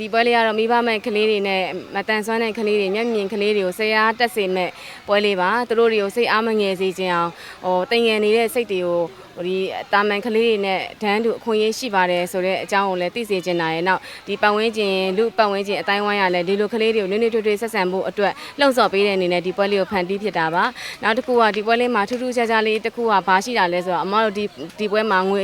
ဒီပွဲလေးကတော့မိဘမဲ့ကလေးတွေနဲ့မတန်ဆွမ်းတဲ့ကလေးတွေမျက်မြင်ကလေးတွေကိုဆရာတက်စေမဲ့ပွဲလေးပါသူတို့တွေကိုစိတ်အားမငယ်စေခြင်းအောင်ဟိုတင်ငယ်နေတဲ့စိတ်တွေကိုဟို ဒီတာမန်ကလေးတွေနဲ့ဒန်းတူအခွင့်အရေးရှိပါတယ်ဆိုတဲ့အကြောင်းကိုလည်းသိစေချင်တာရဲ့နောက်ဒီပတ်ဝန်းကျင်လူပတ်ဝန်းကျင်အတိုင်းဝိုင်းရလဲဒီလိုကလေးတွေကိုနွေ့နွေ့ထွေးထွေးဆက်ဆံဖို့အတွက်လှုံ့ဆော်ပေးတဲ့အနေနဲ့ဒီပွဲလေးကိုဖန်တီးဖြစ်တာပါနောက်တစ်ခုကဒီပွဲလေးမှာထူးထူးခြားခြားလေးတစ်ခုကဘာရှိတာလဲဆိုတော့အမတို့ဒီဒီပွဲမှာငွေ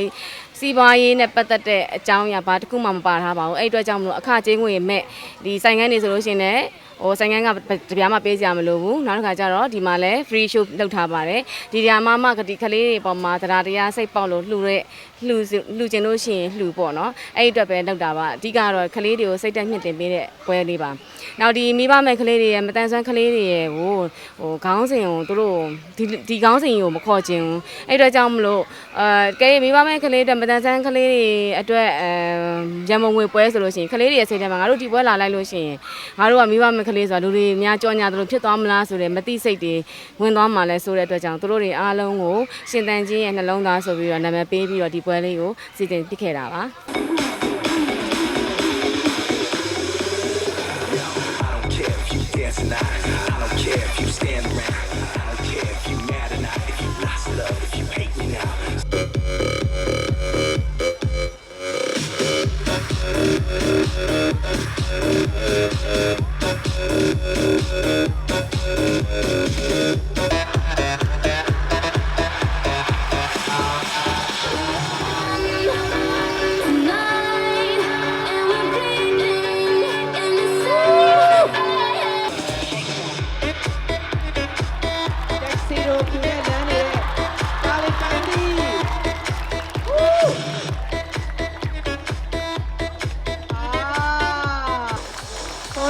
စီးပွားရေးနဲ့ပတ်သက်တဲ့အကြောင်းအရာဘာတစ်ခုမှမပါထားပါဘူးအဲ့အတွက်ကြောင့်မလို့အခကြေးငွေမဲ့ဒီဆိုင်ငန်းနေဆိုလို့ရှိရင်လည်း ဟိုဆိုင်ငန်းကတပြားမှပေးကြမလို့ဘူးနောက်တစ်ခါကျတော့ဒီမှာလည်း free show လုပ်ထားပါတယ်ဒီနေရာမှာမှဒီကလေးတွေပေါ်မှာတရားတရားစိတ်ပေါက်လို့လှူတဲ့လှူလှူကျင်လို့ရှိရင်လှူပေါ့နော်အဲ့ဒီအတွက်ပဲလုပ်တာပါအဓိကတော့ကလေးတွေကိုစိတ်တက်မြင့်တင်ပေးတဲ့ပွဲလေးပါနောက်ဒီမိဘမဲ့ကလေးတွေရဲ့မတန်ဆွမ်းကလေးတွေရဲ့ဟိုဟိုခေါင်းစဉ်ကိုသူတို့ဒီဒီခေါင်းစဉ်ကိုမခေါ်ချင်ဘူးအဲ့အတွက်ကြောင့်မလို့အဲကဲမိဘမဲ့ကလေးတွေမတန်ဆွမ်းကလေးတွေအတွက်အဲရံမုံငွေပွဲဆိုလို့ရှိရင်ကလေးတွေရဲ့စိတ်ထဲမှာငါတို့ဒီပွဲလာလိုက်လို့ရှိရင်ငါတို့ကမိဘမဲ့ကလေးဆိုတာလူတွေများကြောညာတို့ဖြစ်သွားမလားဆိုတဲ့မသိစိတ်တွေဝင်သွားမှလဲဆိုတဲ့အတွက်ကြောင့်သူတို့တွေအားလုံးကိုရှင်တန်ချင်းရဲ့နှလုံးသားဆိုပြီးတော့နာမည်ပေးပြီးတော့ဒီပွဲလေးကိုစီစဉ်ပြခဲ့တာပါ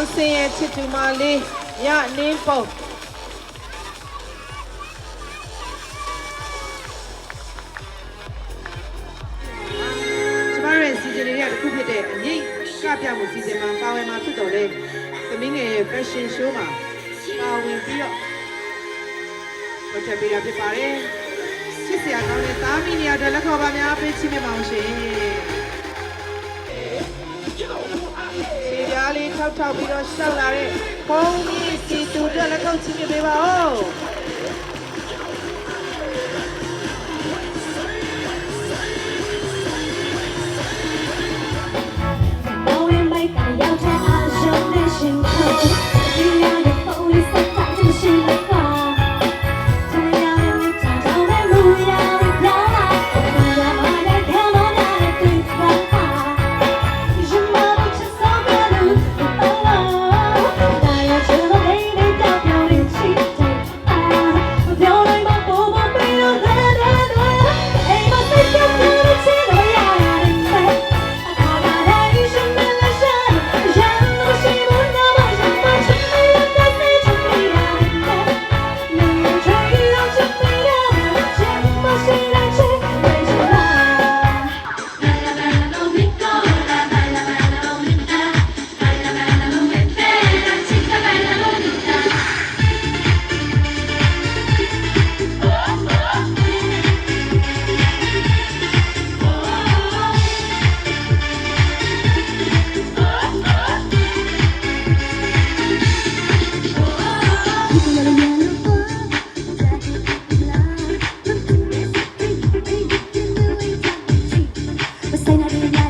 ကွန်စင်ရဲ့ချစ်သူမလေးညနင်းပုံကျမတို့ရဲ့စီစဉ်လေးကတစ်ခုဖြစ်တဲ့အငိတ်ကပြမှုစီစဉ်မှာပါဝင်မှာဖြစ်တော်လဲသမီးငယ်ရဲ့ fashion show မှာပါဝင်ပြီးတော့ဝတ်ထပ်ပေးတာဖြစ်ပါတယ်ချစ်စရာကောင်းတဲ့သားမီးနေရာအတွက်လက်ခေါ်ပါများပေးချီးမြှင့်ပါအောင်ရှင် စီပြားလေးထောက်ထောက်ပြီးတော့ရှောက်လာတဲ့ဘုံကြီးစီတူအတွက်လက်ခေါ်ချီးမြှင့်ပေးပါဦး 我也没敢要太阿雄的心口， 我塞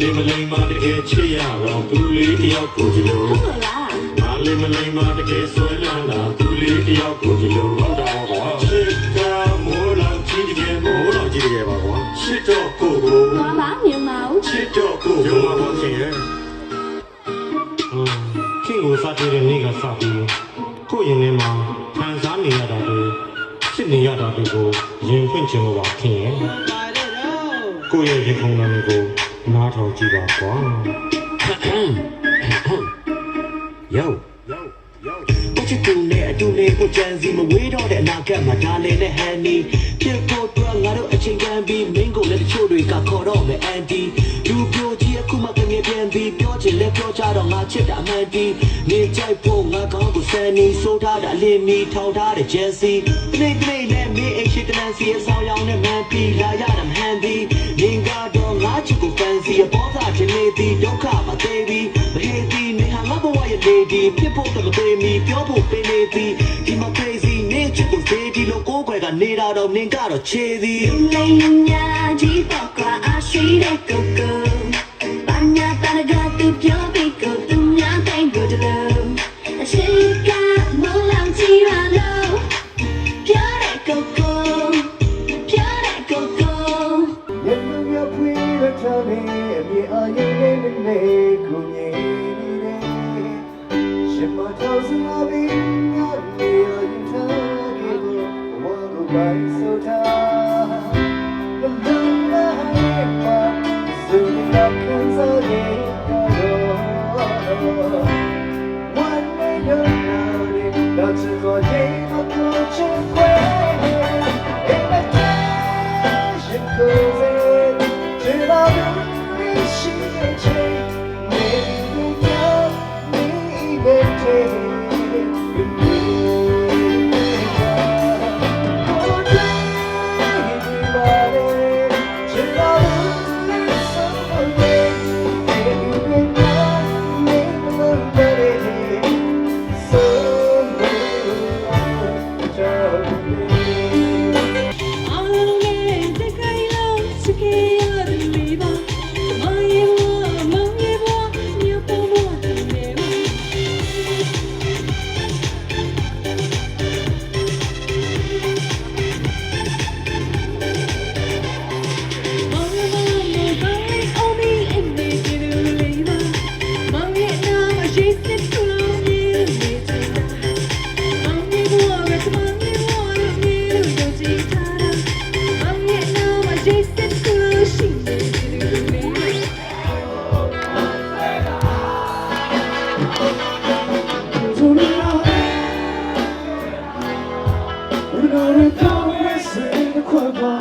လေးမလိမ္မာတကယ်ချစ်ရအောင်သူလေးတယောက်ကိုဒီလိုဟုတ်လားမလေးမလိမ္မာတကယ်ဆွဲလန်းတာသူလေးတယောက်ကိုဒီလိုဟုတ်တာကွာချစ်ကမိုးလောက်ချစ်တကယ်မိုးလောက်ချစ်တကယ်ပါကွာချစ်တော့ကိုကိုဘာမှမြင်မအောင်ချစ်တော့ကိုရုံမှာပါခင်ရဲ့ချစ်ကိုစားကြည့်တဲ့နေ့ကစပြီးကိုရင်ထဲမှာခံစားနေရတာတွေဖြစ်နေရတာတွေကိုရင်ဖွင့်ခြင်းလို့ပါခင်ရဲ့ကိုရဲ့ရင်ခုန်တာတွေကို နားထောင်ကြည့်ပါကွာ Yo. Yo. Yo. ကိုချစ်သူနဲ့အတူနေကိုကြံစီမဝေးတော့တဲ့အနာဂတ်မှာဒါလည်းနဲ့ဟန်နီဖြစ်ဖို့တော့ငါတို့အချိန်ကန်ပြီးမင်းကိုလည်းတချို့တွေကခေါ်တော့မယ်အန်တီလူပြိုကြီးအခုမှတငယ်ပြန်ပြီးပြောချင်လဲပြောကြတော့ငါချစ်တာအမှန်တီနေကြိုက်ဖို့ငါကောင်းကိုစန်နီဆိုးထားတာအလင်းမီထောင်ထားတဲ့ဂျန်စီတနေ့တနေ့နဲ့မင်းအိတ်ရှိတလန်စီအဆောင်ရောင်နဲ့မန်ပီလာရတာမဟန်ဒီငင်ကတော့ငါချစ် ကိုဖန်စီအပေါ်သားခြင်းနေသည်ဒုက္ခမသေးဘူးမဟေးသည်နေဟာငါဘဝရဲ့ lady ဖြစ်ဖို့တော့မသေးမီပြောဖို့ပင်နေသည်ဒီမှာ crazy နေချစ်ကိုသေးဒီလိုကိုယ်ွယ်ကနေတာတော့နင်ကတော့ချေသည်လိမ်ညာကြီးပေါ့ကွာအရှိတဲ့ကို ရှင်မတော်စလာပြီး 有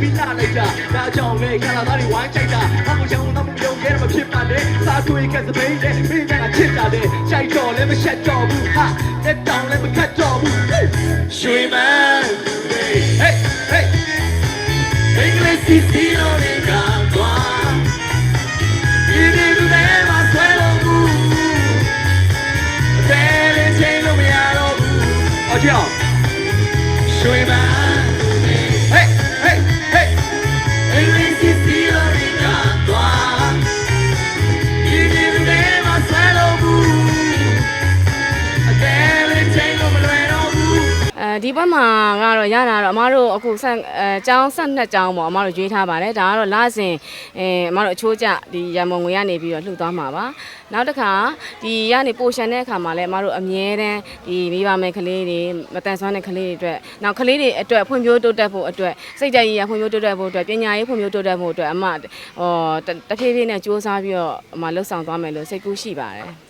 ပြီးလာလိုက်တာဒါကြောင့်လေခလာသားတွေဝိုင်းကြိုက်တာအမှုချောင်းတော့မပြုံးရဲတော့မဖြစ်ပါနဲ့စားတွေးကစပိန်နဲ့မိကချစ်တာတဲ့ကြိုက်တော့လည်းမရှက်တော့ဘူးဟာတက်တောင်လည်းမခတ်တော့ဘူးရွှေမန်းဟေးဟေးဟေးအင်္ဂလိပ်စီစီလိုနေကတော့ဒီဒီလူတွေမှာဆွဲလို့ဘူးတယ်လေးချိန်လို့မရတော့ဘူး။ဟောကြောင် ဘူးအတယ်လေးချိန်လို့မလွယ်တော့ဘူးအဲအဲဒီဘက်မှာကတော့ရတာတော့အမတို့အခုဆက်အဲကျောင်းဆက်နှစ်ကျောင်းပေါ့အမတို့ရွေးထားပါတယ်ဒါကတော့လစဉ်အဲအမတို့အချိုးကျဒီရန်မုံငွေကနေပြီးတော့လှူသွားမှာပါနောက်တစ်ခါဒီရနေပိုရှန်တဲ့အခါမှာလည်းအမတို့အမြဲတမ်းဒီမိဘမယ်ကလေးတွေမတန်ဆွမ်းတဲ့ကလေးတွေအတွက်နောက်ကလေးတွေအတွက်ဖွံ့ဖြိုးတိုးတက်ဖို့အတွက်စိတ်ဓာတ်ရည်ရဖွံ့ဖြိုးတိုးတက်ဖို့အတွက်ပညာရေးဖွံ့ဖြိုးတိုးတက်ဖို့အတွက်အမဟောတဖြည်းဖြည်းနဲ့စူးစမ်းပြီးတော့အမလှုပ်ဆောင်သွားမယ်လို့စိတ်ကူးရှိပါတယ်